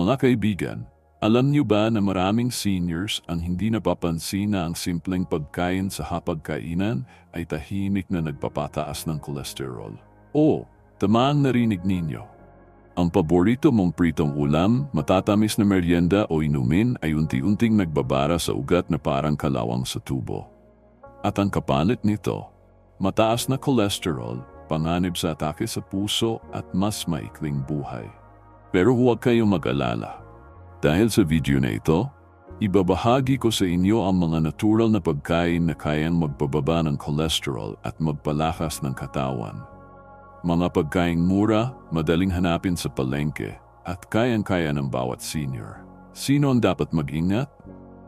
Mga kaibigan, alam niyo ba na maraming seniors ang hindi napapansin na ang simpleng pagkain sa hapagkainan ay tahimik na nagpapataas ng kolesterol? O, tamaan narinig ninyo. Ang paborito mong pritong ulam, matatamis na merienda o inumin ay unti-unting nagbabara sa ugat na parang kalawang sa tubo. At ang kapalit nito, mataas na kolesterol, panganib sa atake sa puso at mas maikling buhay. Pero huwag kayong mag-alala. Dahil sa video na ito, ibabahagi ko sa inyo ang mga natural na pagkain na kayang magpababa ng cholesterol at magpalakas ng katawan. Mga pagkain mura, madaling hanapin sa palengke, at kayang-kaya ng bawat senior. Sino ang dapat mag-ingat?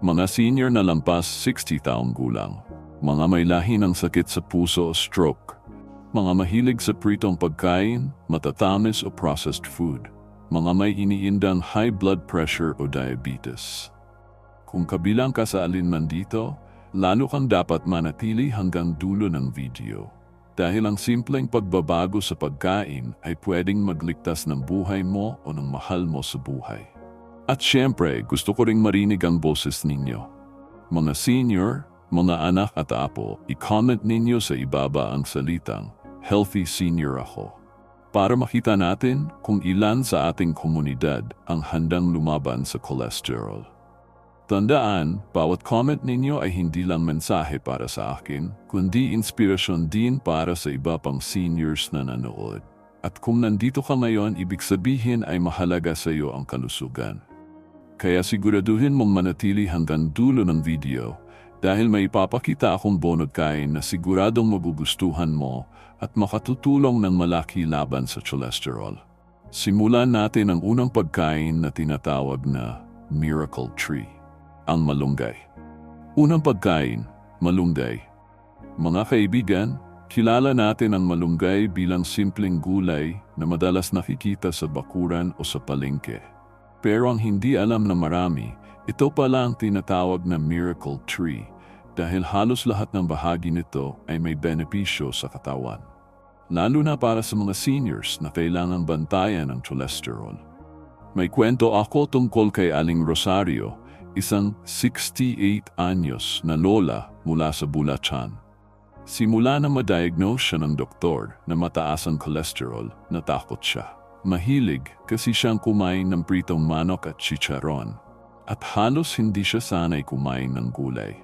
Mga senior na lampas 60 taong gulang. Mga may lahi ng sakit sa puso o stroke. Mga mahilig sa pritong pagkain, matatamis o processed food mga may iniindang high blood pressure o diabetes. Kung kabilang ka sa alinman dito, lalo kang dapat manatili hanggang dulo ng video. Dahil ang simpleng pagbabago sa pagkain ay pwedeng magligtas ng buhay mo o ng mahal mo sa buhay. At syempre, gusto ko ring marinig ang boses ninyo. Mga senior, mga anak at apo, i-comment ninyo sa ibaba ang salitang, Healthy Senior Ako para makita natin kung ilan sa ating komunidad ang handang lumaban sa cholesterol. Tandaan, bawat comment ninyo ay hindi lang mensahe para sa akin, kundi inspirasyon din para sa iba pang seniors na nanood. At kung nandito ka ngayon, ibig sabihin ay mahalaga sa iyo ang kalusugan. Kaya siguraduhin mong manatili hanggang dulo ng video dahil may ipapakita akong bonod kain na siguradong magugustuhan mo at makatutulong ng malaki laban sa cholesterol. Simulan natin ang unang pagkain na tinatawag na Miracle Tree, ang malunggay. Unang pagkain, malunggay. Mga kaibigan, kilala natin ang malunggay bilang simpleng gulay na madalas nakikita sa bakuran o sa palengke. Pero ang hindi alam na marami, ito pala ang tinatawag na miracle tree dahil halos lahat ng bahagi nito ay may benepisyo sa katawan. Lalo na para sa mga seniors na kailangang bantayan ng cholesterol. May kwento ako tungkol kay Aling Rosario, isang 68 anyos na lola mula sa Bulacan. Simula na ma-diagnose siya ng doktor na mataas ang cholesterol, natakot siya. Mahilig kasi siyang kumain ng pritong manok at chicharon at halos hindi siya sanay kumain ng gulay.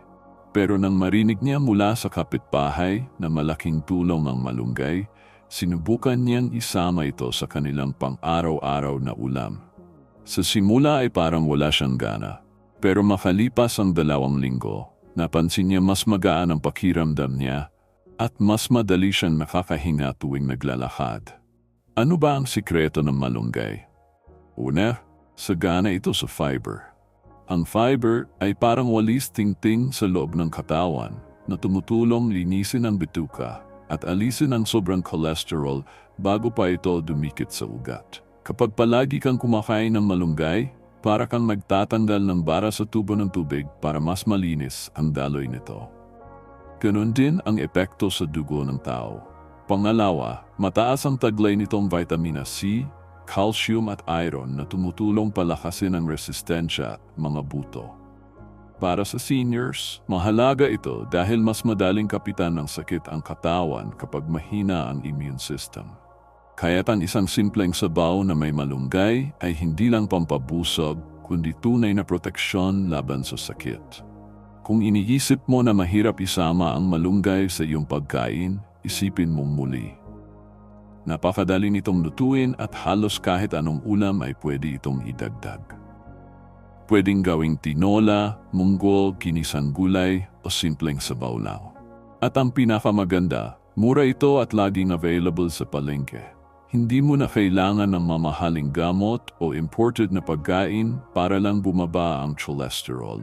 Pero nang marinig niya mula sa kapitbahay na malaking tulong ang malunggay, sinubukan niyang isama ito sa kanilang pang-araw-araw na ulam. Sa simula ay parang wala siyang gana, pero makalipas ang dalawang linggo, napansin niya mas magaan ang pakiramdam niya at mas madali siyang nakakahinga tuwing naglalakad. Ano ba ang sikreto ng malunggay? Una, sagana ito sa fiber. Ang fiber ay parang walis tingting sa loob ng katawan na tumutulong linisin ang bituka at alisin ang sobrang cholesterol bago pa ito dumikit sa ugat. Kapag palagi kang kumakain ng malunggay, para kang magtatanggal ng bara sa tubo ng tubig para mas malinis ang daloy nito. Ganon din ang epekto sa dugo ng tao. Pangalawa, mataas ang taglay nitong vitamina C, calcium at iron na tumutulong palakasin ang resistensya at mga buto. Para sa seniors, mahalaga ito dahil mas madaling kapitan ng sakit ang katawan kapag mahina ang immune system. Kaya't ang isang simpleng sabaw na may malunggay ay hindi lang pampabusog kundi tunay na proteksyon laban sa sakit. Kung iniisip mo na mahirap isama ang malunggay sa iyong pagkain, isipin mong muli. Napakadali nitong lutuin at halos kahit anong ulam ay pwede itong idagdag. Pwedeng gawing tinola, munggol, kinisang gulay o simpleng sabaw lang. At ang pinakamaganda, mura ito at laging available sa palengke. Hindi mo na kailangan ng mamahaling gamot o imported na pagkain para lang bumaba ang cholesterol.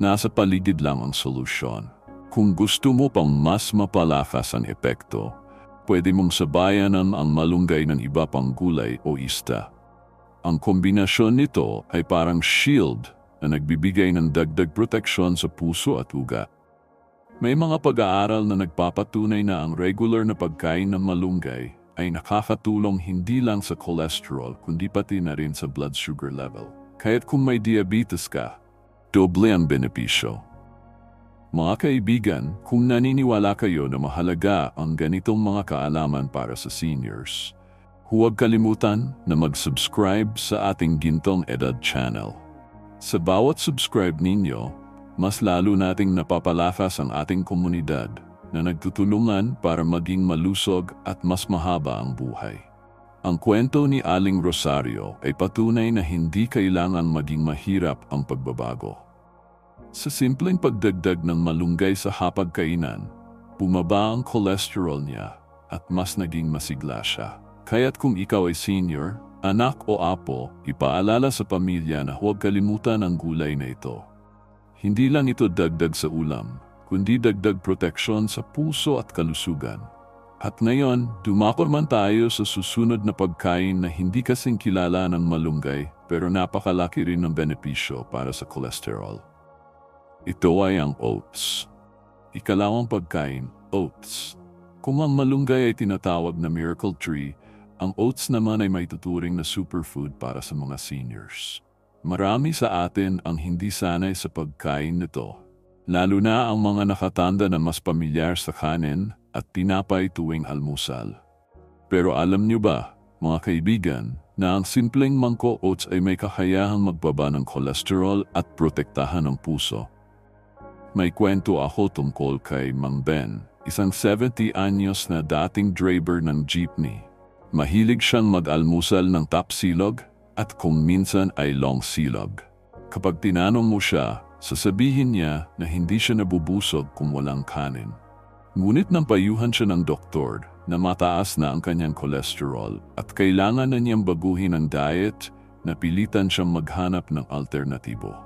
Nasa paligid lang ang solusyon. Kung gusto mo pang mas mapalakas ang epekto, Pwede mong sabayanan ang malunggay ng iba pang gulay o ista. Ang kombinasyon nito ay parang shield na nagbibigay ng dagdag proteksyon sa puso at ugat. May mga pag-aaral na nagpapatunay na ang regular na pagkain ng malunggay ay nakakatulong hindi lang sa cholesterol kundi pati na rin sa blood sugar level. Kaya't kung may diabetes ka, doble ang benepisyo. Mga kaibigan, kung naniniwala kayo na mahalaga ang ganitong mga kaalaman para sa seniors, huwag kalimutan na mag-subscribe sa ating Gintong Edad channel. Sa bawat subscribe ninyo, mas lalo nating napapalakas ang ating komunidad na nagtutulungan para maging malusog at mas mahaba ang buhay. Ang kwento ni Aling Rosario ay patunay na hindi kailangan maging mahirap ang pagbabago. Sa simpleng pagdagdag ng malunggay sa hapagkainan, bumaba ang cholesterol niya at mas naging masigla siya. Kaya't kung ikaw ay senior, anak o apo, ipaalala sa pamilya na huwag kalimutan ang gulay na ito. Hindi lang ito dagdag sa ulam, kundi dagdag proteksyon sa puso at kalusugan. At ngayon, dumakor man tayo sa susunod na pagkain na hindi kasing kilala ng malunggay pero napakalaki rin ng benepisyo para sa cholesterol. Ito ay ang oats. Ikalawang pagkain, oats. Kung ang malunggay ay tinatawag na miracle tree, ang oats naman ay may tuturing na superfood para sa mga seniors. Marami sa atin ang hindi sanay sa pagkain nito, lalo na ang mga nakatanda na mas pamilyar sa kanin at tinapay tuwing almusal. Pero alam niyo ba, mga kaibigan, na ang simpleng mangko oats ay may kakayahang magbaba ng kolesterol at protektahan ng puso. May kwento ako tungkol kay Mang Ben, isang 70 anyos na dating driver ng jeepney. Mahilig siyang mag-almusal ng tapsilog at kung minsan ay long silog. Kapag tinanong mo siya, sasabihin niya na hindi siya nabubusog kung walang kanin. Ngunit nang payuhan siya ng doktor na mataas na ang kanyang cholesterol at kailangan na niyang baguhin ang diet, napilitan siyang maghanap ng alternatibo.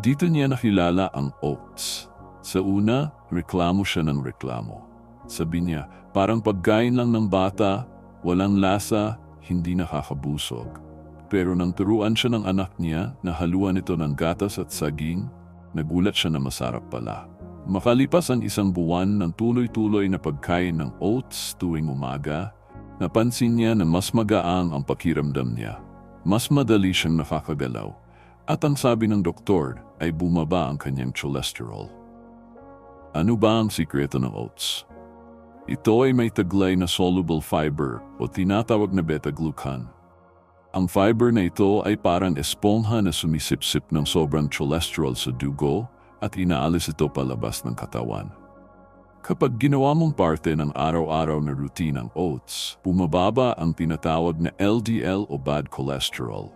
Dito niya nakilala ang oats. Sa una, reklamo siya ng reklamo. Sabi niya, parang pagkain lang ng bata, walang lasa, hindi nakakabusog. Pero nang turuan siya ng anak niya na haluan ito ng gatas at saging, nagulat siya na masarap pala. Makalipas ang isang buwan ng tuloy-tuloy na pagkain ng oats tuwing umaga, napansin niya na mas magaang ang pakiramdam niya. Mas madali siyang nakakagalaw. At ang sabi ng doktor ay bumaba ang kanyang cholesterol. Ano ba ang sikreto ng oats? Ito ay may taglay na soluble fiber o tinatawag na beta-glucan. Ang fiber na ito ay parang espongha na sumisipsip ng sobrang cholesterol sa dugo at inaalis ito palabas ng katawan. Kapag ginawa mong parte ng araw-araw na routine ng oats, bumababa ang tinatawag na LDL o bad cholesterol,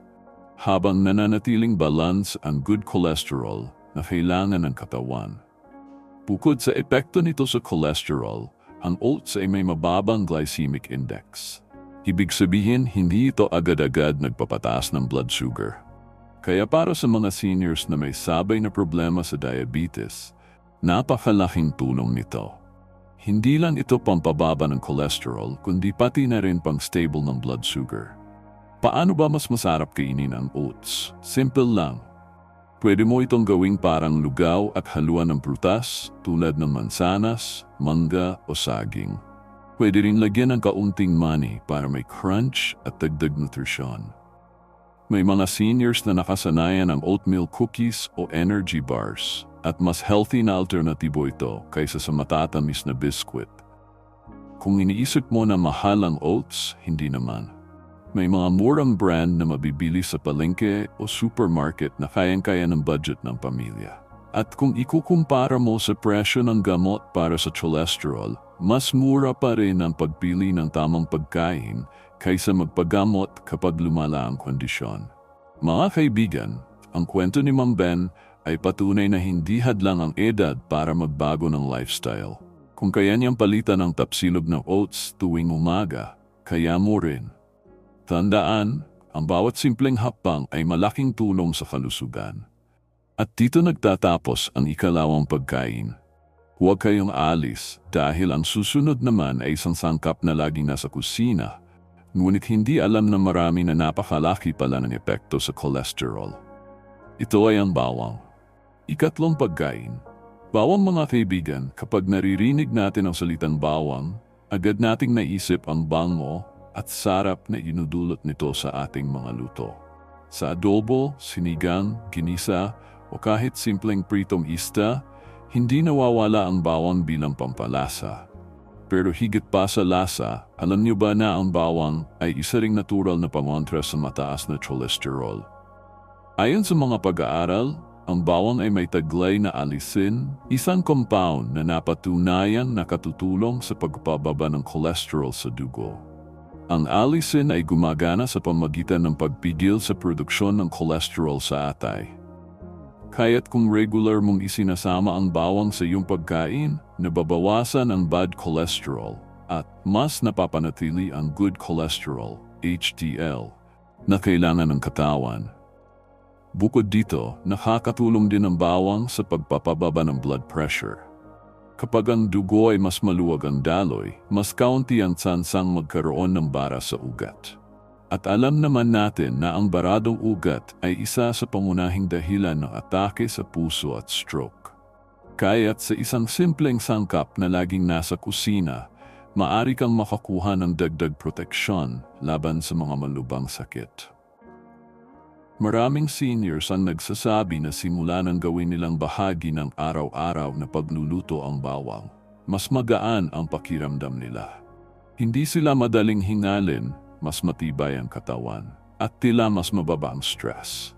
habang nananatiling balance ang good cholesterol na kailangan ng katawan. Bukod sa epekto nito sa cholesterol, ang oats ay may mababang glycemic index. Ibig sabihin, hindi ito agad-agad nagpapataas ng blood sugar. Kaya para sa mga seniors na may sabay na problema sa diabetes, napakalaking tulong nito. Hindi lang ito pampababa ng cholesterol, kundi pati na rin pang stable ng blood sugar. Paano ba mas masarap kainin ang oats? Simple lang. Pwede mo itong gawing parang lugaw at haluan ng prutas tulad ng mansanas, mangga o saging. Pwede rin lagyan ng kaunting money para may crunch at dagdag nutrisyon. May mga seniors na nakasanayan ng oatmeal cookies o energy bars at mas healthy na alternatibo ito kaysa sa matatamis na biskwit. Kung iniisip mo na mahal ang oats, hindi naman. May mga murang brand na mabibili sa palengke o supermarket na kayang-kaya ng budget ng pamilya. At kung ikukumpara mo sa presyo ng gamot para sa cholesterol, mas mura pa rin ang pagpili ng tamang pagkain kaysa magpagamot kapag lumala ang kondisyon. Mga kaibigan, ang kwento ni Mang Ben ay patunay na hindi hadlang ang edad para magbago ng lifestyle. Kung kaya niyang palitan ang tapsilog ng oats tuwing umaga, kaya mo rin. Tandaan, ang bawat simpleng hapang ay malaking tulong sa kalusugan. At dito nagtatapos ang ikalawang pagkain. Huwag kayong alis dahil ang susunod naman ay isang sangkap na laging nasa kusina, ngunit hindi alam na marami na napakalaki pala ng epekto sa cholesterol. Ito ay ang bawang. Ikatlong pagkain. Bawang mga kaibigan, kapag naririnig natin ang salitang bawang, Agad nating naisip ang bango at sarap na inudulot nito sa ating mga luto. Sa adobo, sinigang, ginisa, o kahit simpleng pritong ista, hindi nawawala ang bawang bilang pampalasa. Pero higit pa sa lasa, alam niyo ba na ang bawang ay isa ring natural na pangontra sa mataas na cholesterol? Ayon sa mga pag-aaral, ang bawang ay may taglay na alisin, isang compound na napatunayang nakatutulong sa pagpababa ng cholesterol sa dugo. Ang alisin ay gumagana sa pamagitan ng pagpigil sa produksyon ng cholesterol sa atay. Kaya't kung regular mong isinasama ang bawang sa iyong pagkain, nababawasan ang bad cholesterol at mas napapanatili ang good cholesterol, HDL, na kailangan ng katawan. Bukod dito, nakakatulong din ang bawang sa pagpapababa ng blood pressure. Kapag ang dugo ay mas maluwag ang daloy, mas kaunti ang tsansang magkaroon ng bara sa ugat. At alam naman natin na ang baradong ugat ay isa sa pangunahing dahilan ng atake sa puso at stroke. Kaya't sa isang simpleng sangkap na laging nasa kusina, maari kang makakuha ng dagdag proteksyon laban sa mga malubang sakit. Maraming seniors ang nagsasabi na simula nang gawin nilang bahagi ng araw-araw na pagluluto ang bawang, mas magaan ang pakiramdam nila. Hindi sila madaling hingalin, mas matibay ang katawan, at tila mas mababa ang stress.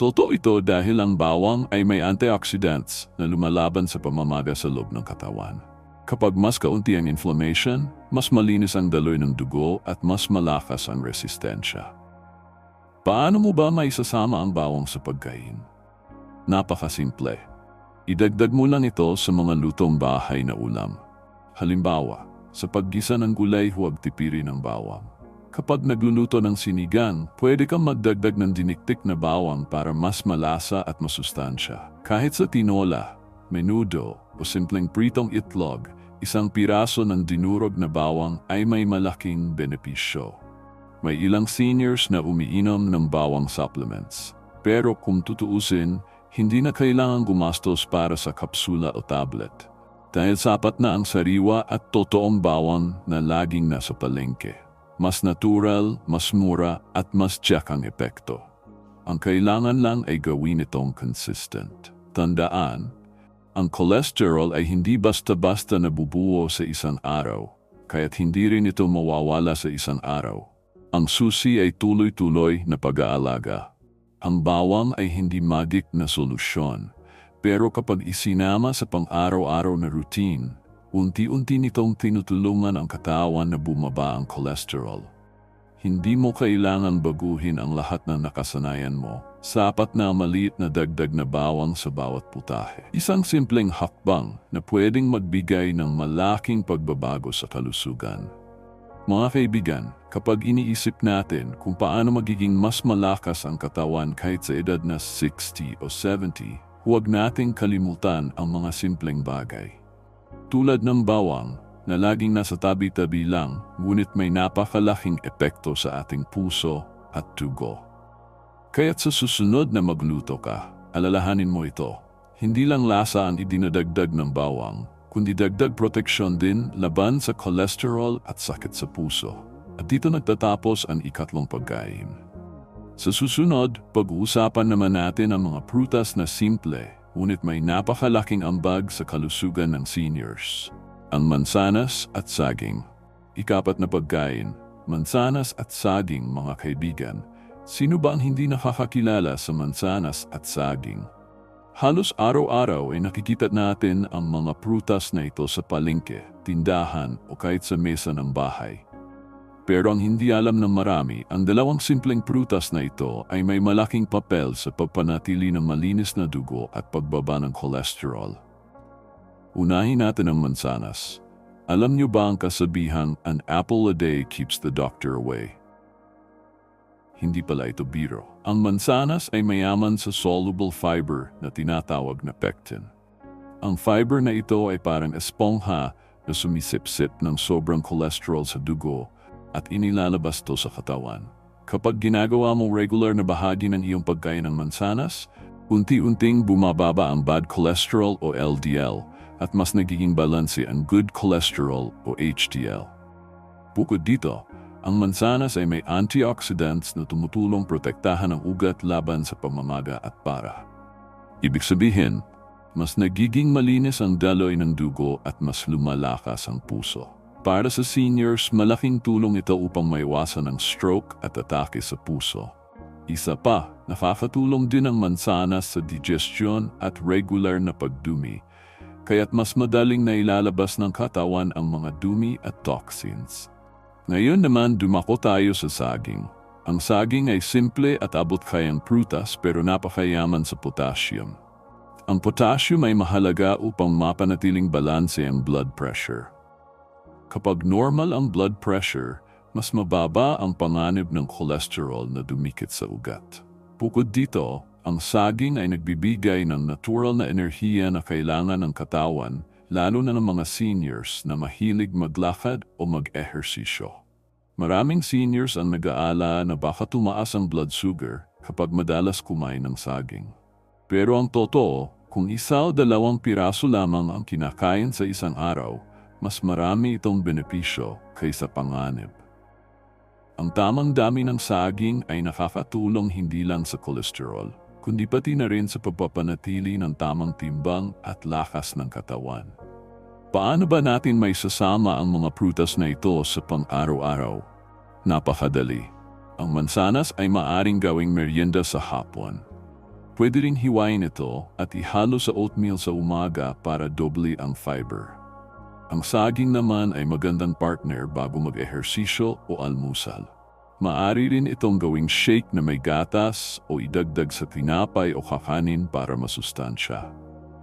Totoo ito dahil ang bawang ay may antioxidants na lumalaban sa pamamaga sa loob ng katawan. Kapag mas kaunti ang inflammation, mas malinis ang daloy ng dugo at mas malakas ang resistensya. Paano mo ba maisasama ang bawang sa pagkain? Napakasimple. Idagdag mo lang ito sa mga lutong bahay na ulam. Halimbawa, sa paggisa ng gulay huwag tipirin ang bawang. Kapag nagluluto ng sinigang, pwede kang magdagdag ng diniktik na bawang para mas malasa at masustansya. Kahit sa tinola, menudo o simpleng pritong itlog, isang piraso ng dinurog na bawang ay may malaking benepisyo. May ilang seniors na umiinom ng bawang supplements. Pero kung tutuusin, hindi na kailangan gumastos para sa kapsula o tablet. Dahil sapat na ang sariwa at totoong bawang na laging nasa palengke. Mas natural, mas mura at mas jack ang epekto. Ang kailangan lang ay gawin itong consistent. Tandaan, ang cholesterol ay hindi basta-basta nabubuo sa isang araw, kaya't hindi rin ito mawawala sa isang araw. Ang susi ay tuloy-tuloy na pag-aalaga. Ang bawang ay hindi magic na solusyon, pero kapag isinama sa pang-araw-araw na routine, unti-unti nitong tinutulungan ang katawan na bumaba ang cholesterol. Hindi mo kailangan baguhin ang lahat ng nakasanayan mo. Sapat na maliit na dagdag na bawang sa bawat putahe. Isang simpleng hakbang na pwedeng magbigay ng malaking pagbabago sa kalusugan. Mga kaibigan, kapag iniisip natin kung paano magiging mas malakas ang katawan kahit sa edad na 60 o 70, huwag nating kalimutan ang mga simpleng bagay. Tulad ng bawang na laging nasa tabi-tabi lang ngunit may napakalaking epekto sa ating puso at tugo. Kaya't sa susunod na magluto ka, alalahanin mo ito. Hindi lang lasa ang idinadagdag ng bawang, kundi dagdag proteksyon din laban sa cholesterol at sakit sa puso. At dito nagtatapos ang ikatlong pagkain. Sa susunod, pag-uusapan naman natin ang mga prutas na simple, ngunit may napakalaking ambag sa kalusugan ng seniors. Ang mansanas at saging. Ikapat na pagkain, mansanas at saging mga kaibigan. Sino ba ang hindi nakakakilala sa mansanas at saging? Halos araw-araw ay nakikita natin ang mga prutas na ito sa palengke, tindahan o kahit sa mesa ng bahay. Pero ang hindi alam ng marami, ang dalawang simpleng prutas na ito ay may malaking papel sa pagpanatili ng malinis na dugo at pagbaba ng cholesterol. Unahin natin ang mansanas. Alam niyo ba ang kasabihan, an apple a day keeps the doctor away? Hindi pala ito biro. Ang mansanas ay mayaman sa soluble fiber na tinatawag na pectin. Ang fiber na ito ay parang espongha na sumisipsip ng sobrang cholesterol sa dugo at inilalabas to sa katawan. Kapag ginagawa mong regular na bahagi ng iyong pagkain ng mansanas, unti-unting bumababa ang bad cholesterol o LDL at mas nagiging balanse ang good cholesterol o HDL. Bukod dito, ang mansanas ay may antioxidants na tumutulong protektahan ang ugat laban sa pamamaga at para. Ibig sabihin, mas nagiging malinis ang daloy ng dugo at mas lumalakas ang puso. Para sa seniors, malaking tulong ito upang maiwasan ang stroke at atake sa puso. Isa pa, nakakatulong din ang mansanas sa digestion at regular na pagdumi, kaya't mas madaling nailalabas ng katawan ang mga dumi at toxins. Ngayon naman dumako tayo sa saging. Ang saging ay simple at abot kayang prutas pero napakayaman sa potassium. Ang potassium ay mahalaga upang mapanatiling balanse ang blood pressure. Kapag normal ang blood pressure, mas mababa ang panganib ng cholesterol na dumikit sa ugat. Bukod dito, ang saging ay nagbibigay ng natural na enerhiya na kailangan ng katawan, lalo na ng mga seniors na mahilig maglakad o mag-ehersisyo. Maraming seniors ang nag-aala na baka tumaas ang blood sugar kapag madalas kumain ng saging. Pero ang totoo, kung isa o dalawang piraso lamang ang kinakain sa isang araw, mas marami itong benepisyo kaysa panganib. Ang tamang dami ng saging ay nakakatulong hindi lang sa kolesterol, kundi pati na rin sa pagpapanatili ng tamang timbang at lakas ng katawan. Paano ba natin may sasama ang mga prutas na ito sa pang-araw-araw? Napakadali. Ang mansanas ay maaring gawing merienda sa hapon. Pwede ring hiwain ito at ihalo sa oatmeal sa umaga para doble ang fiber. Ang saging naman ay magandang partner bago mag-ehersisyo o almusal. Maari rin itong gawing shake na may gatas o idagdag sa tinapay o kakanin para masustansya.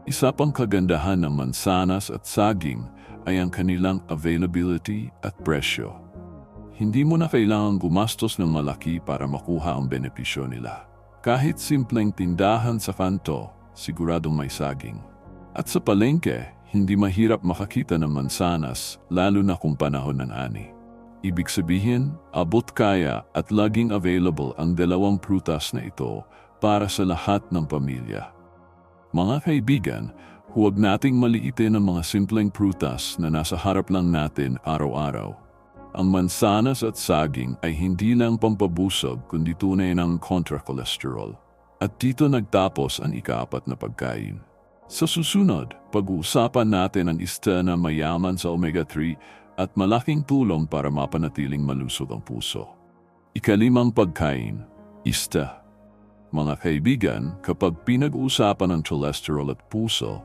Isa pang kagandahan ng mansanas at saging ay ang kanilang availability at presyo. Hindi mo na kailangang gumastos ng malaki para makuha ang benepisyo nila. Kahit simpleng tindahan sa kanto, siguradong may saging. At sa palengke, hindi mahirap makakita ng mansanas lalo na kung panahon ng ani. Ibig sabihin, abot kaya at laging available ang dalawang prutas na ito para sa lahat ng pamilya. Mga kaibigan, huwag nating maliitin ang mga simpleng prutas na nasa harap lang natin araw-araw. Ang mansanas at saging ay hindi lang pampabusog kundi tunay ng kontra-cholesterol. At dito nagtapos ang ikaapat na pagkain. Sa susunod, pag-uusapan natin ang ista na mayaman sa omega-3 at malaking tulong para mapanatiling malusog ang puso. Ikalimang pagkain, ista. Mga kaibigan, kapag pinag-uusapan ang cholesterol at puso,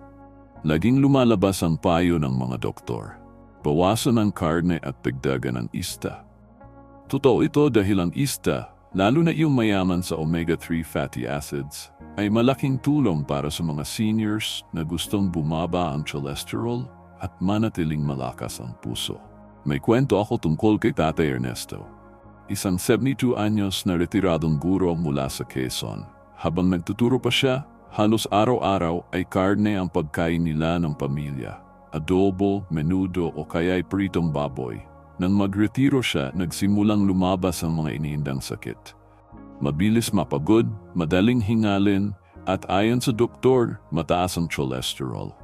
laging lumalabas ang payo ng mga doktor. Bawasan ang karne at dagdagan ang ista. Totoo ito dahil ang ista, lalo na yung mayaman sa omega-3 fatty acids, ay malaking tulong para sa mga seniors na gustong bumaba ang cholesterol at manatiling malakas ang puso. May kwento ako tungkol kay Tatay Ernesto. Isang 72 anyos na retiradong guro mula sa Quezon. Habang nagtuturo pa siya, halos araw-araw ay karne ang pagkain nila ng pamilya. Adobo, menudo o kaya'y pritong baboy. Nang magretiro siya, nagsimulang lumabas ang mga iniindang sakit. Mabilis mapagod, madaling hingalin, at ayon sa doktor, mataas ang cholesterol.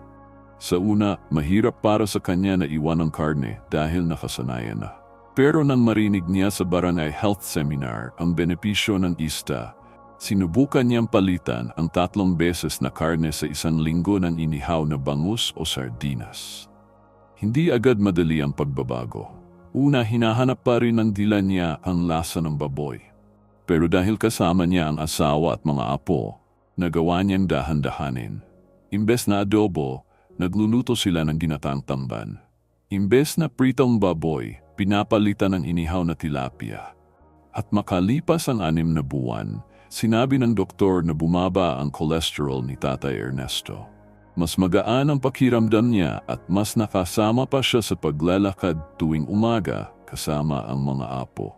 Sa una, mahirap para sa kanya na iwan ang karne dahil nakasanayan na. Pero nang marinig niya sa barangay health seminar ang benepisyo ng ista, sinubukan niyang palitan ang tatlong beses na karne sa isang linggo ng inihaw na bangus o sardinas. Hindi agad madali ang pagbabago. Una, hinahanap pa rin ng dila niya ang lasa ng baboy. Pero dahil kasama niya ang asawa at mga apo, nagawa niyang dahan-dahanin. Imbes na adobo, nagluluto sila ng ginatang tamban. Imbes na pritong baboy, pinapalitan ng inihaw na tilapia. At makalipas ang anim na buwan, sinabi ng doktor na bumaba ang cholesterol ni Tatay Ernesto. Mas magaan ang pakiramdam niya at mas nakasama pa siya sa paglalakad tuwing umaga kasama ang mga apo.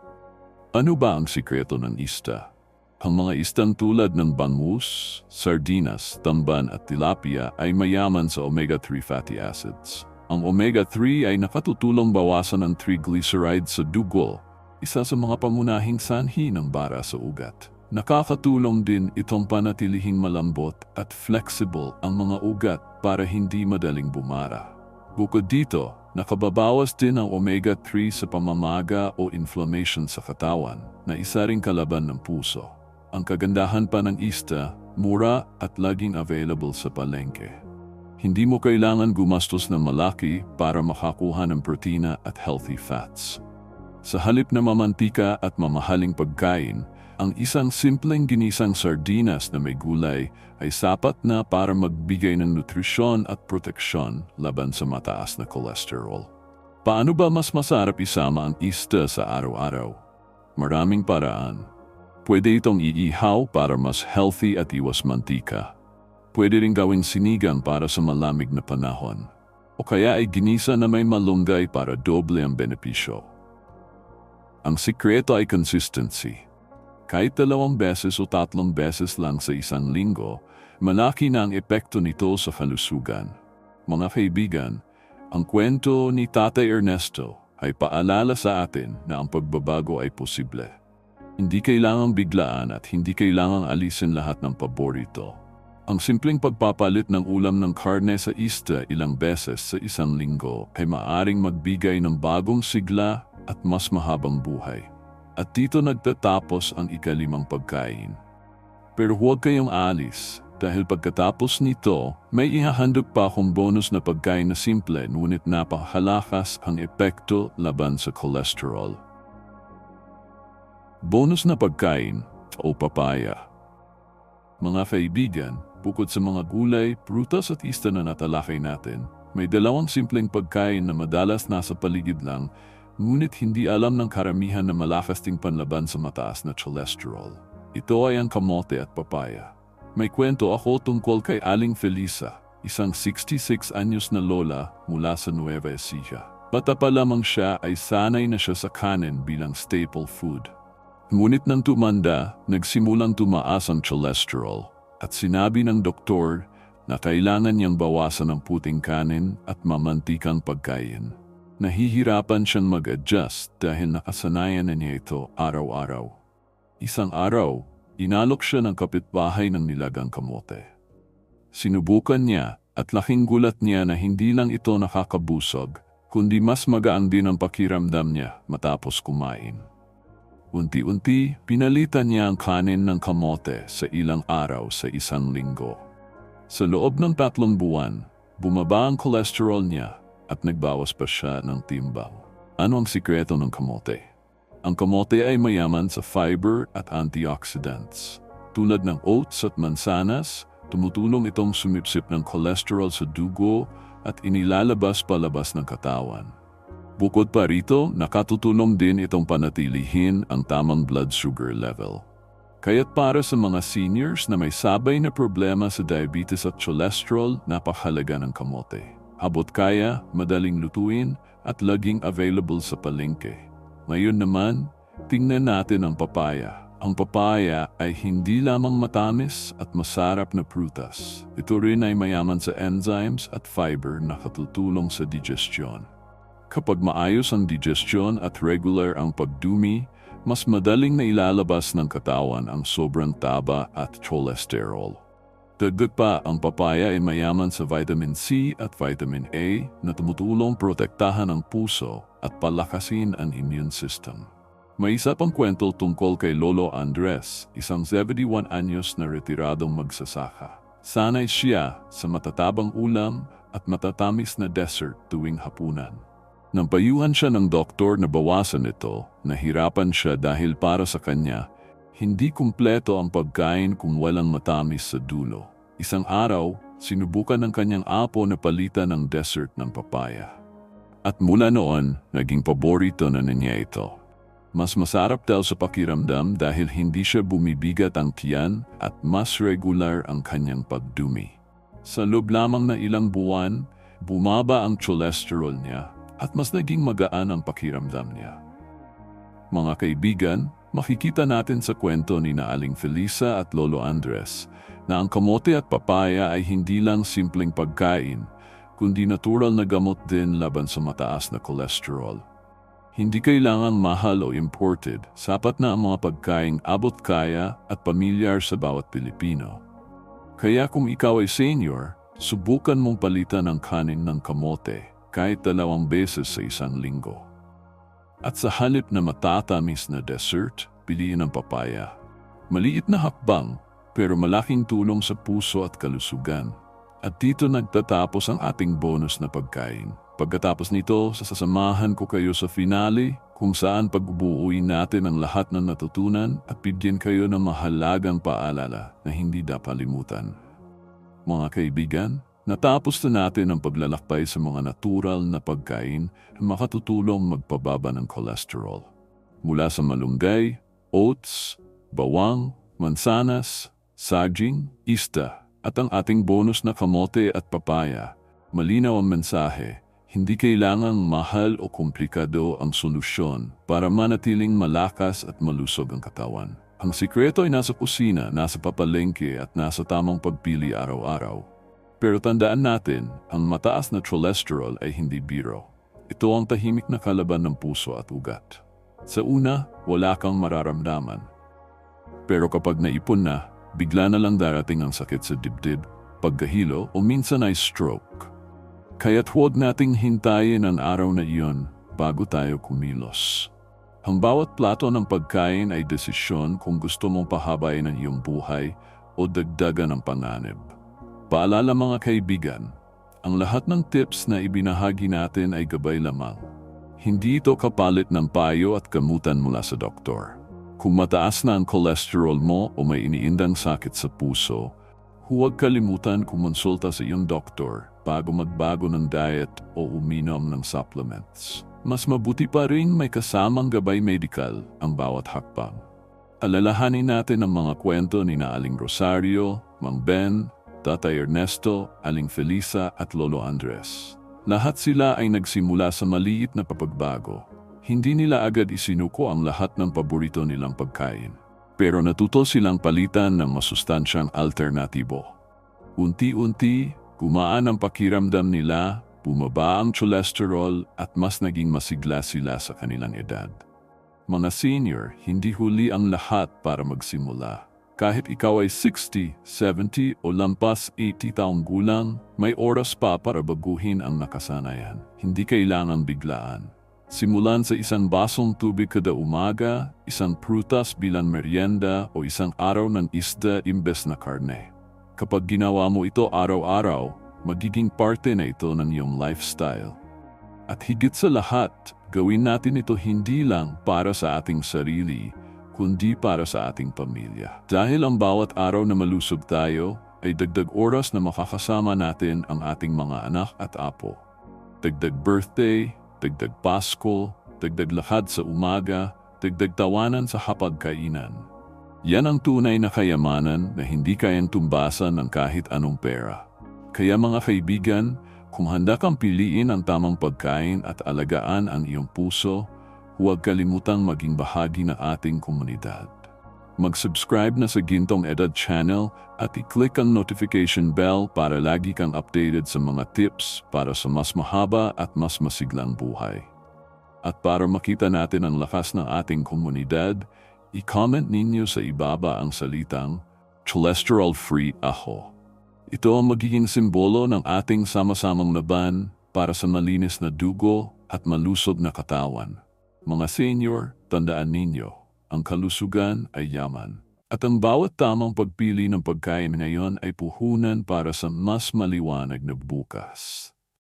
Ano ba ang sikreto ng ista? Ang mga istang tulad ng bangus, sardinas, tamban at tilapia ay mayaman sa omega-3 fatty acids. Ang omega-3 ay nakatutulong bawasan ang triglycerides sa dugo, isa sa mga pangunahing sanhi ng bara sa ugat. Nakakatulong din itong panatilihing malambot at flexible ang mga ugat para hindi madaling bumara. Bukod dito, nakababawas din ang omega-3 sa pamamaga o inflammation sa katawan na isa ring kalaban ng puso. Ang kagandahan pa ng ista, mura at laging available sa palengke. Hindi mo kailangan gumastos ng malaki para makakuha ng protina at healthy fats. Sa halip na mamantika at mamahaling pagkain, ang isang simpleng ginisang sardinas na may gulay ay sapat na para magbigay ng nutrisyon at proteksyon laban sa mataas na kolesterol. Paano ba mas masarap isama ang ista sa araw-araw? Maraming paraan. Pwede itong iihaw para mas healthy at iwas mantika. Pwede rin gawing sinigang para sa malamig na panahon. O kaya ay ginisa na may malunggay para doble ang benepisyo. Ang sikreto ay consistency. Kahit dalawang beses o tatlong beses lang sa isang linggo, malaki na ang epekto nito sa kalusugan. Mga kaibigan, ang kwento ni Tatay Ernesto ay paalala sa atin na ang pagbabago ay posible. Hindi kailangang biglaan at hindi kailangang alisin lahat ng paborito. Ang simpleng pagpapalit ng ulam ng karne sa ista ilang beses sa isang linggo ay maaring magbigay ng bagong sigla at mas mahabang buhay. At dito nagtatapos ang ikalimang pagkain. Pero huwag kayong alis dahil pagkatapos nito, may ihahandog pa akong bonus na pagkain na simple ngunit napakahalakas ang epekto laban sa cholesterol. Bonus na pagkain o papaya. Mga kaibigan, bukod sa mga gulay, prutas at ista na natalakay natin, may dalawang simpleng pagkain na madalas nasa paligid lang ngunit hindi alam ng karamihan na malakas ding panlaban sa mataas na cholesterol. Ito ay ang kamote at papaya. May kwento ako tungkol kay Aling Felisa, isang 66 anyos na lola mula sa Nueva Ecija. Bata pa lamang siya ay sanay na siya sa kanin bilang staple food. Ngunit nang tumanda, nagsimulang tumaas ang cholesterol at sinabi ng doktor na kailangan niyang bawasan ang puting kanin at mamantikang pagkain. Nahihirapan siyang mag-adjust dahil nakasanayan na niya ito araw-araw. Isang araw, inalok siya ng kapitbahay ng nilagang kamote. Sinubukan niya at laking gulat niya na hindi lang ito nakakabusog, kundi mas magaan din ang pakiramdam niya matapos kumain. Unti-unti, pinalitan niya ang kanin ng kamote sa ilang araw sa isang linggo. Sa loob ng tatlong buwan, bumaba ang cholesterol niya at nagbawas pa siya ng timbang. Ano ang sikreto ng kamote? Ang kamote ay mayaman sa fiber at antioxidants. Tulad ng oats at mansanas, tumutulong itong sumipsip ng cholesterol sa dugo at inilalabas palabas ng katawan. Bukod pa rito, nakatutulong din itong panatilihin ang tamang blood sugar level. Kaya't para sa mga seniors na may sabay na problema sa diabetes at cholesterol, napakahalaga ng kamote abot kaya, madaling lutuin at laging available sa palengke. Ngayon naman, tingnan natin ang papaya. Ang papaya ay hindi lamang matamis at masarap na prutas. Ito rin ay mayaman sa enzymes at fiber na katutulong sa digestion. Kapag maayos ang digestion at regular ang pagdumi, mas madaling na ilalabas ng katawan ang sobrang taba at cholesterol. Dagdag pa, ang papaya ay mayaman sa vitamin C at vitamin A na tumutulong protektahan ang puso at palakasin ang immune system. May isa pang kwento tungkol kay Lolo Andres, isang 71 anyos na retiradong magsasaka. Sanay siya sa matatabang ulam at matatamis na dessert tuwing hapunan. Nang payuhan siya ng doktor na bawasan ito, nahirapan siya dahil para sa kanya, hindi kumpleto ang pagkain kung walang matamis sa dulo. Isang araw, sinubukan ng kanyang apo na palitan ng dessert ng papaya. At mula noon, naging paborito na niya ito. Mas masarap daw sa pakiramdam dahil hindi siya bumibigat ang tiyan at mas regular ang kanyang pagdumi. Sa loob lamang na ilang buwan, bumaba ang cholesterol niya at mas naging magaan ang pakiramdam niya. Mga kaibigan, makikita natin sa kwento ni na Aling Felisa at Lolo Andres na ang kamote at papaya ay hindi lang simpleng pagkain, kundi natural na gamot din laban sa mataas na kolesterol. Hindi kailangang mahal o imported, sapat na ang mga pagkaing abot kaya at pamilyar sa bawat Pilipino. Kaya kung ikaw ay senior, subukan mong palitan ang kanin ng kamote kahit dalawang beses sa isang linggo. At sa halip na matatamis na dessert, piliin ang papaya. Maliit na hakbang, pero malaking tulong sa puso at kalusugan. At dito nagtatapos ang ating bonus na pagkain. Pagkatapos nito, sasamahan ko kayo sa finale kung saan pagbubuuin natin ang lahat ng natutunan at bigyan kayo ng mahalagang paalala na hindi dapat limutan. Mga kaibigan, natapos na natin ang paglalakbay sa mga natural na pagkain na makatutulong magpababa ng cholesterol. Mula sa malunggay, oats, bawang, mansanas, saging, ista, at ang ating bonus na kamote at papaya. Malinaw ang mensahe, hindi kailangang mahal o komplikado ang solusyon para manatiling malakas at malusog ang katawan. Ang sikreto ay nasa kusina, nasa papalengke at nasa tamang pagpili araw-araw. Pero tandaan natin, ang mataas na cholesterol ay hindi biro. Ito ang tahimik na kalaban ng puso at ugat. Sa una, wala kang mararamdaman. Pero kapag naipon na, bigla na lang darating ang sakit sa dibdib, pagkahilo o minsan ay stroke. Kaya't huwag nating hintayin ang araw na iyon bago tayo kumilos. Ang bawat plato ng pagkain ay desisyon kung gusto mong pahabain ang iyong buhay o dagdagan ang panganib. Paalala mga kaibigan, ang lahat ng tips na ibinahagi natin ay gabay lamang. Hindi ito kapalit ng payo at gamutan mula sa doktor. Kung mataas na ang cholesterol mo o may iniindang sakit sa puso, huwag kalimutan kumonsulta sa iyong doktor bago magbago ng diet o uminom ng supplements. Mas mabuti pa rin may kasamang gabay medical ang bawat hakbang. Alalahanin natin ang mga kwento ni na Aling Rosario, Mang Ben, Tatay Ernesto, Aling Felisa at Lolo Andres. Lahat sila ay nagsimula sa maliit na papagbago. Hindi nila agad isinuko ang lahat ng paborito nilang pagkain. Pero natuto silang palitan ng masustansyang alternatibo. Unti-unti, gumaan ang pakiramdam nila, bumaba ang cholesterol at mas naging masigla sila sa kanilang edad. Mga senior, hindi huli ang lahat para magsimula. Kahit ikaw ay 60, 70 o lampas 80 taong gulang, may oras pa para baguhin ang nakasanayan. Hindi kailangan biglaan. Simulan sa isang basong tubig kada umaga, isang prutas bilang merienda o isang araw ng isda imbes na karne. Kapag ginawa mo ito araw-araw, magiging parte na ito ng iyong lifestyle. At higit sa lahat, gawin natin ito hindi lang para sa ating sarili, kundi para sa ating pamilya. Dahil ang bawat araw na malusog tayo, ay dagdag oras na makakasama natin ang ating mga anak at apo. Dagdag birthday, dagdag Pasko, dagdag lakad sa umaga, dagdag tawanan sa hapagkainan. Yan ang tunay na kayamanan na hindi kayang tumbasan ng kahit anong pera. Kaya mga kaibigan, kung handa kang piliin ang tamang pagkain at alagaan ang iyong puso, huwag kalimutang maging bahagi ng ating komunidad. Mag-subscribe na sa Gintong Edad channel at i-click ang notification bell para lagi kang updated sa mga tips para sa mas mahaba at mas masiglang buhay. At para makita natin ang lakas ng ating komunidad, i-comment ninyo sa ibaba ang salitang cholesterol-free ako. Ito ang magiging simbolo ng ating sama-samang laban para sa malinis na dugo at malusog na katawan. Mga senior, tandaan ninyo, ang kalusugan ay yaman. At ang bawat tamang pagpili ng pagkain ngayon ay puhunan para sa mas maliwanag na bukas.